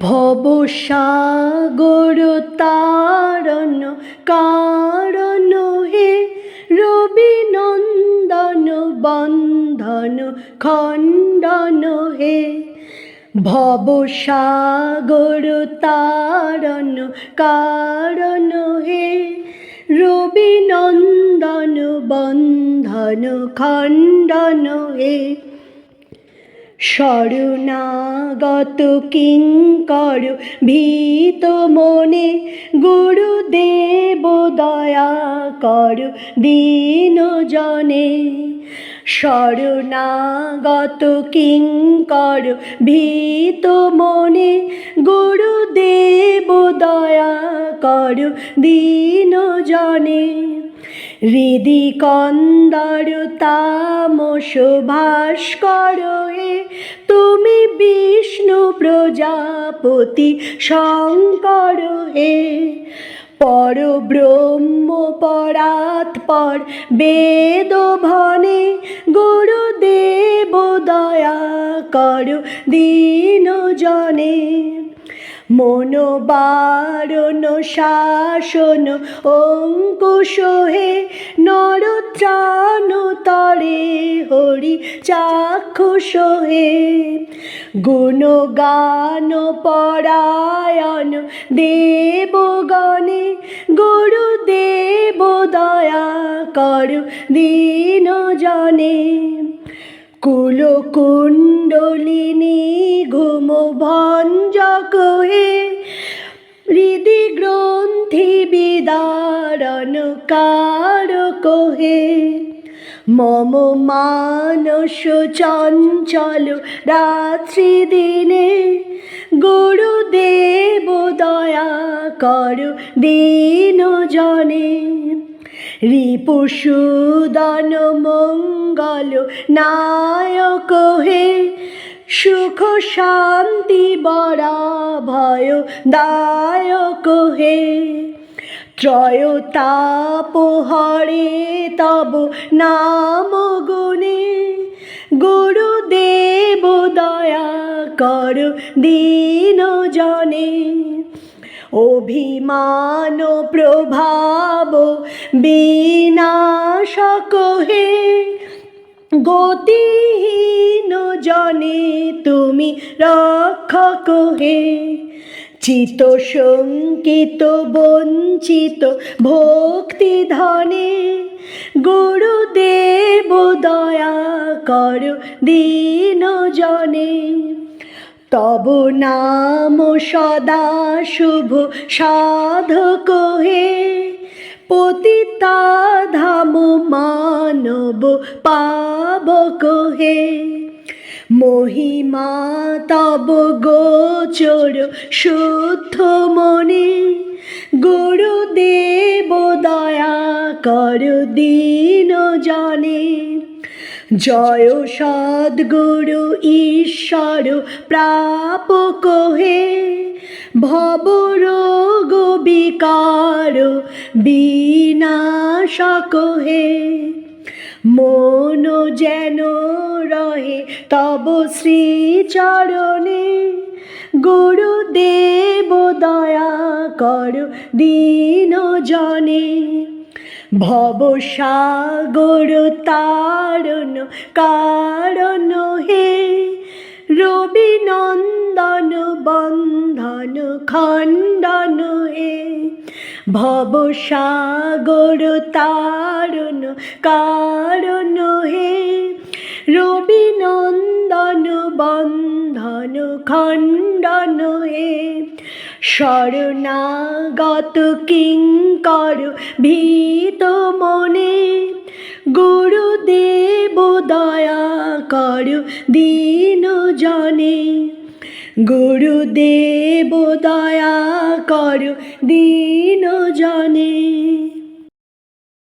ভবসাগর তারণ কারণ হে রবি নন্দন বন্ধন খণ্ডন হে ভবসাগর তারণ কারণ হে রবি নন্দন বন্ধন খণ্ডন হে শরণাগত কিঙ্কর ভীত মনে গুরুদেব দয়া কর দীন জনে। শরণাগত কিঙ্কর ভীত মনে। গুরুদেব দয়া কর দীন জনে। হৃদি কন্দর তামস ভাস্কর তুমি বিষ্ণু প্রজাপতি শঙ্কর হে পর ব্রহ্ম পরাত পর বেদ ভনে। গুরুদেব দয়া কর দীন জনে। মনোবারণ, শাসন, অঙ্কুশ হে নরত্রাণ, তরে হরি চাক্ষুষ হে। গুণগান, পরায়ণ, দেবগণে গুরুদেব দয়া কর দীন জনে। কুলকুণ্ডলিনী ঘুম ভঞ্জক বিদারণ কারক হে মম মানস চঞ্চল রাত্রি দিনে, গুরুদেব দয়া কর দিন জনে। রিপুসুদন মঙ্গল নায়ক হে, সুখ শান্তি বরা ভয় দায়ক হে। ত্রয়তাপ হরে তব নাম গুণে। গুরুদেব দয়া কর দীন জনে। অভিমান প্রভাব বিনাশক হে গতিহীন জনে তুমি রক্ষক হে। চিত শঙ্কিত, বঞ্চিত ভক্তি ধনে গুরুদেব দয়া কর দীন জনে। তব নাম সদা শুভ সাধক হে, পতিতা ধাম মানব পাবক হে। মহিমা তব গোচর শুদ্ধ মনে। গুরুদেব দয়া কর দীন জনে। জয় সদ্গুরু ঈশ্বর প্রাপ হে ভব রোগ বিকার বিনাশক হে মন যেন রহে তব শ্রীচরণে। গুরুদেব দয়া কর দীন জনে ভবসাগর তারণ কারণ হে। রবি নন্দন বন্ধন খণ্ডন হে। ভবসাগর তারণ কারণ হে। রবি নন্দন বন্ধন খণ্ডন হে। শরণাগত কিঙ্কর ভীত মনে। গুরুদেব দয়া কর দীন জনে গুরুদেব দয়া কর দীন জনে